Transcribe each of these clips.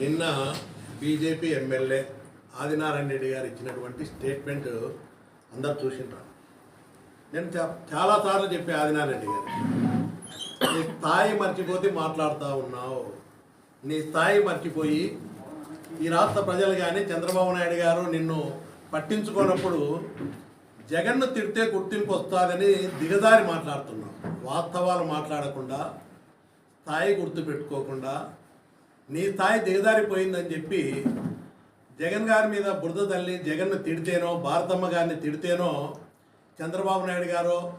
నిన్న BJP MLA Adinarayana Reddy గారు ఇచ్చినటువంటి స్టేట్మెంట్ అందరు చూసింటారు నేను చాలాసార్లు చెప్పే ఆదినారాయణ రెడ్డి గారు నీ స్థాయి మర్చిపోతే మాట్లాడుతూ ఉన్నావు. నీ స్థాయి మర్చిపోయి ఈ రాష్ట్ర ప్రజలు కానీ చంద్రబాబు నాయుడు గారు నిన్ను పట్టించుకున్నప్పుడు జగన్ను తిడితే గుర్తింపు వస్తుందని దిగదారి మాట్లాడుతున్నావు. వాస్తవాలు మాట్లాడకుండా స్థాయి గుర్తు పెట్టుకోకుండా నీ స్థాయి దిగజారిపోయిందని చెప్పి జగన్ గారి మీద బురద తల్లి జగన్ను తిడితేనో భారతమ్మ గారిని తిడితేనో చంద్రబాబు నాయుడు గారు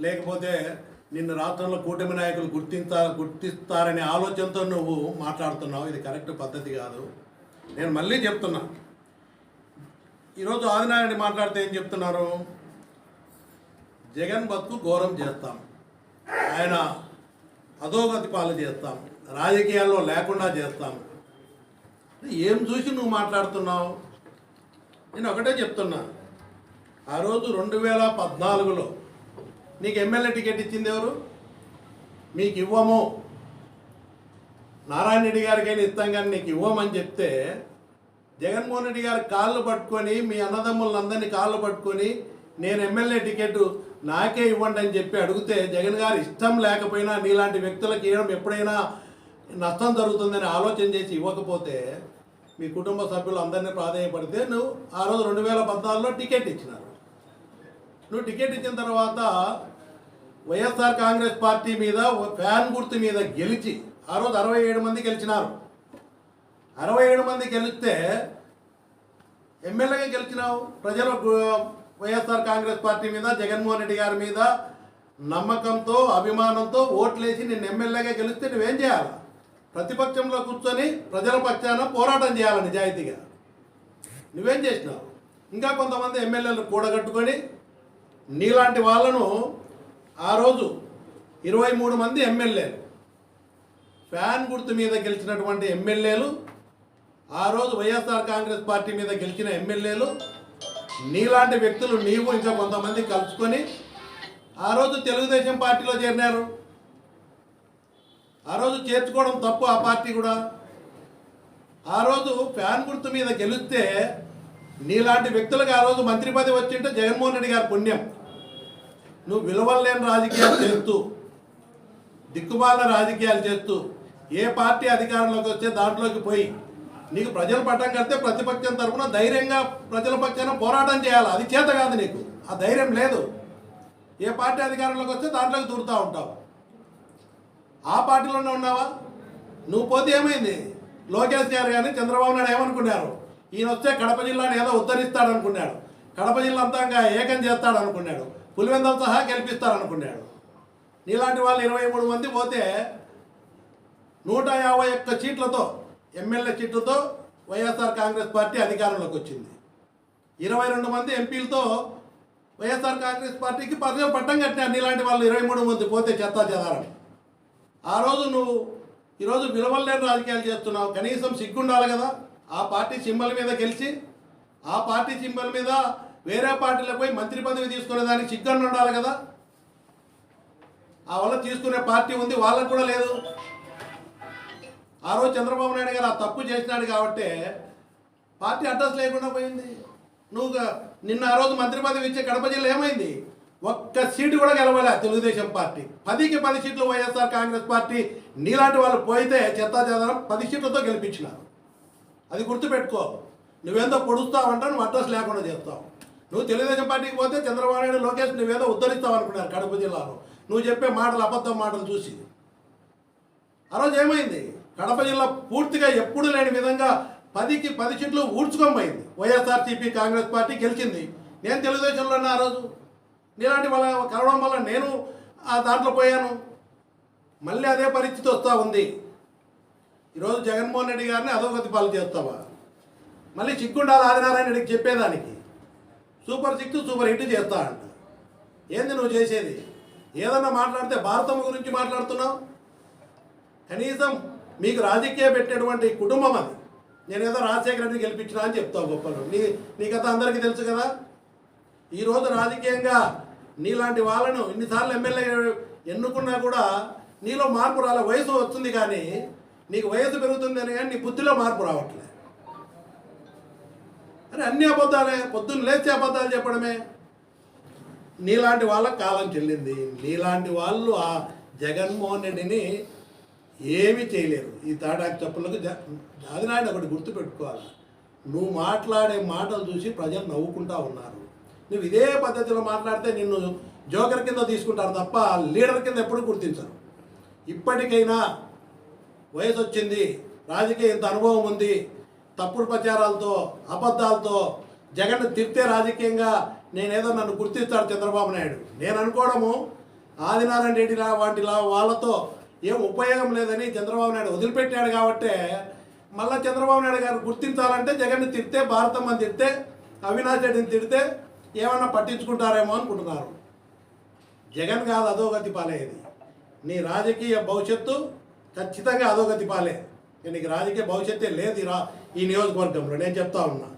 లేకపోతే నిన్ను రాష్ట్రంలో కూటమి నాయకులు గుర్తించా గుర్తిస్తారనే ఆలోచనతో నువ్వు మాట్లాడుతున్నావు. ఇది కరెక్ట్ పద్ధతి కాదు. నేను మళ్ళీ చెప్తున్నా. ఈరోజు ఆదినారాయణ మాట్లాడితే ఏం చెప్తున్నారు? జగన్ బతుకు ఘోరం చేస్తాం. ఆయన అధోగతి పాలు చేస్తాం. రాజకీయాల్లో లేకుండా చేస్తాను. ఏం చూసి నువ్వు మాట్లాడుతున్నావు? నేను ఒకటే చెప్తున్నా. ఆ రోజు రెండు వేల పద్నాలుగులో నీకు ఎమ్మెల్యే టికెట్ ఇచ్చింది ఎవరు? మీకు ఇవ్వము. నారాయణ రెడ్డి గారికైనా ఇస్తాం కానీ నీకు ఇవ్వమని చెప్తే జగన్మోహన్ రెడ్డి గారి కాళ్ళు పట్టుకొని మీ అన్నదమ్ములందరినీ కాళ్ళు పట్టుకొని నేను ఎమ్మెల్యే టికెట్ నాకే ఇవ్వండి అని చెప్పి అడిగితే జగన్ గారు ఇష్టం లేకపోయినా నీలాంటి వ్యక్తులకు ఇవ్వడం ఎప్పుడైనా నష్టం జరుగుతుందని ఆలోచన చేసి ఇవ్వకపోతే మీ కుటుంబ సభ్యులు అందరినీ ప్రాధాన్యపడితే నువ్వు ఆ రోజు రెండు వేల పద్నాలుగులో టికెట్ ఇచ్చినారు. నువ్వు టికెట్ ఇచ్చిన తర్వాత వైఎస్ఆర్ కాంగ్రెస్ పార్టీ మీద ఫ్యాన్ గుర్తు మీద గెలిచి ఆ రోజు అరవై ఏడు మంది గెలిచినారు. అరవై ఏడు మంది గెలిస్తే ఎమ్మెల్యేగా గెలిచినావు. ప్రజలు వైఎస్ఆర్ కాంగ్రెస్ పార్టీ మీద జగన్మోహన్ రెడ్డి గారి మీద నమ్మకంతో అభిమానంతో ఓట్లేసి నిన్ను ఎమ్మెల్యేగా గెలిస్తే నువ్వేం చేయాలి? ప్రతిపక్షంలో కూర్చొని ప్రజల పక్షాన పోరాటం చేయాలి నిజాయితీగా. నువ్వేం చేసినావు? ఇంకా కొంతమంది ఎమ్మెల్యేలు కూడగట్టుకొని నీలాంటి వాళ్ళను ఆ రోజు ఇరవై మూడు మంది ఎమ్మెల్యేలు ఫ్యాన్ గుర్తు మీద గెలిచినటువంటి ఎమ్మెల్యేలు ఆ రోజు వైఎస్ఆర్ కాంగ్రెస్ పార్టీ మీద గెలిచిన ఎమ్మెల్యేలు నీలాంటి వ్యక్తులు నీవు ఇంకా కొంతమంది కలుసుకొని ఆ రోజు తెలుగుదేశం పార్టీలో చేరినారు. ఆ రోజు చేర్చుకోవడం తప్పు ఆ పార్టీ కూడా. ఆ రోజు ఫ్యాన్ గుర్తు మీద గెలిస్తే నీలాంటి వ్యక్తులకు ఆ రోజు మంత్రి పదవి వచ్చింటే జగన్మోహన్ రెడ్డి గారి పుణ్యం. నువ్వు విలువలేని రాజకీయాలు చేస్తూ దిక్కుమాలిన రాజకీయాలు చేస్తూ ఏ పార్టీ అధికారంలోకి వస్తే దాంట్లోకి పోయి నీకు ప్రజల పట్టం కడితే ప్రతిపక్షం తరఫున ధైర్యంగా ప్రజల పక్షాన పోరాటం చేయాలి. అది చేత కాదు నీకు. ఆ ధైర్యం లేదు. ఏ పార్టీ అధికారంలోకి వస్తే దాంట్లోకి దూరుతూ ఉంటావు. ఆ పార్టీలోనే ఉన్నావా? నువ్వు పోతే ఏమైంది? లోకేష్ గారు కానీ చంద్రబాబు నాయుడు ఏమనుకున్నారు? ఈయన వస్తే కడప జిల్లాని ఏదో ఉద్ధరిస్తాడు అనుకున్నాడు కడప జిల్లా అంతా ఇంకా ఏకం చేస్తాడు అనుకున్నాడు పులివెందల సహా గెలిపిస్తాడు అనుకున్నాడు నీలాంటి వాళ్ళు ఇరవై మూడు మంది పోతే నూట యాభై ఒక్క సీట్లతో ఎమ్మెల్యే సీట్లతో వైఎస్ఆర్ కాంగ్రెస్ పార్టీ అధికారంలోకి వచ్చింది. ఇరవై రెండు మంది ఎంపీలతో వైఎస్ఆర్ కాంగ్రెస్ పార్టీకి పదవి పట్టం కట్టినారు. నీలాంటి వాళ్ళు ఇరవై మూడు మంది పోతే చెత్తా చెదారని ఆ రోజు నువ్వు ఈరోజు విలువలేని రాజకీయాలు చేస్తున్నావు. కనీసం సిగ్గుండాలి కదా. ఆ పార్టీ సింబల్ మీద గెలిచి ఆ పార్టీ సింబల్ మీద వేరే పార్టీలో పోయి మంత్రి పదవి తీసుకునే దానికి సిగ్గన్న ఉండాలి కదా. ఆ వల్ల తీసుకునే పార్టీ ఉంది వాళ్ళకు కూడా లేదు. ఆ రోజు చంద్రబాబు నాయుడు గారు ఆ తప్పు చేసినాడు కాబట్టి పార్టీ అడ్రస్ లేకుండా పోయింది. నువ్వు నిన్న ఆ రోజు మంత్రి పదవి ఇచ్చే కడప జిల్లా ఏమైంది? ఒక్క సీటు కూడా గెలవలే తెలుగుదేశం పార్టీ. పదికి పది సీట్లు వైఎస్ఆర్ కాంగ్రెస్ పార్టీ. నీలాంటి వాళ్ళు పోయితే చెత్తా చెదరం పది సీట్లతో గెలిపించినారు. అది గుర్తుపెట్టుకో. నువ్వేందో పొడుస్తావంట నువ్వు అడ్రస్ లేకుండా చేస్తావు. నువ్వు తెలుగుదేశం పార్టీకి పోతే చంద్రబాబు నాయుడు లోకేష్ నువ్వేదో ఉద్ధరిస్తావు అనుకున్నారు కడప జిల్లాలో. నువ్వు చెప్పే మాటలు అబద్ధం మాటలు చూసి. ఆ రోజు ఏమైంది? కడప జిల్లా పూర్తిగా ఎప్పుడు లేని విధంగా పదికి పది సీట్లు ఊడ్చుకోమైంది వైఎస్ఆర్సీపీ కాంగ్రెస్ పార్టీ గెలిచింది. నేను తెలుగుదేశంలో ఉన్నా ఆ రోజు. నీలాంటి వాళ్ళ కలవడం వల్ల నేను ఆ దాంట్లో పోయాను. మళ్ళీ అదే పరిస్థితి వస్తూ ఉంది. ఈరోజు జగన్మోహన్ రెడ్డి గారిని అధోగతి పాలు చేస్తావా? మళ్ళీ చిక్కుండాలి ఆదినారాయణ రెడ్డికి చెప్పేదానికి. సూపర్ సిక్స్ సూపర్ హిట్ చేస్తా అంట. ఏంది నువ్వు చేసేది? ఏదన్నా మాట్లాడితే భారతం గురించి మాట్లాడుతున్నావు? కనీసం మీకు రాజకీయ పెట్టేటువంటి కుటుంబం అది. నేను ఏదో రాజశేఖర రెడ్డి గెలిపించినా అని చెప్తావు గొప్పలు. నీ నీకథ అందరికీ తెలుసు కదా? ఈరోజు రాజకీయంగా నీలాంటి వాళ్ళను ఇన్నిసార్లు ఎమ్మెల్యే ఎన్నుకున్నా కూడా నీలో మార్పు రాలే. వయసు వస్తుంది కానీ నీకు వయసు పెరుగుతుందని కానీ నీ బుద్ధిలో మార్పు రావట్లే. అరే అన్ని అబద్ధాలే. పొద్దున్న లేచి అబద్ధాలు చెప్పడమే. నీలాంటి వాళ్ళకి కాలం చెల్లింది. నీలాంటి వాళ్ళు ఆ జగన్మోహన్ రెడ్డిని ఏమీ చేయలేరు. ఈ తాటాకు చెప్పులకు ఆదినాయుడు ఒకటి గుర్తుపెట్టుకోవాలి? నువ్వు మాట్లాడే మాటలు చూసి ప్రజలు నవ్వుకుంటా ఉన్నారు. నువ్వు ఇదే పద్ధతిలో మాట్లాడితే నిన్ను జోకర్ కింద తీసుకుంటారు తప్ప లీడర్ కింద ఎప్పుడు గుర్తించరు. ఇప్పటికైనా వయసు వచ్చింది రాజకీయ ఇంత అనుభవం ఉంది తప్పుడు ప్రచారాలతో అబద్ధాలతో జగన్ తిరితే రాజకీయంగా నేనేదో నన్ను గుర్తిస్తాడు చంద్రబాబు నాయుడు. నేను అనుకోవడము ఆదినారాయణ రెడ్డి వాటిలా వాటి వాళ్ళతో ఏం ఉపయోగం లేదని చంద్రబాబు నాయుడు వదిలిపెట్టాడు కాబట్టే మళ్ళీ చంద్రబాబు నాయుడు గారు గుర్తించాలంటే జగన్ని తిడితే భారతమ్మని తిడితే అవినాష్ రెడ్డిని తిడితే ఏమన్నా పట్టించుకుంటారేమో అనుకుంటున్నారు. జగన్ కాదు అధోగతి పాలయ్యేది. నీ రాజకీయ భవిష్యత్తు ఖచ్చితంగా అధోగతి పాలే. నీకు రాజకీయ భవిష్యత్తే లేదు రా ఈ నియోజకవర్గంలో. నేను చెప్తా ఉన్నా.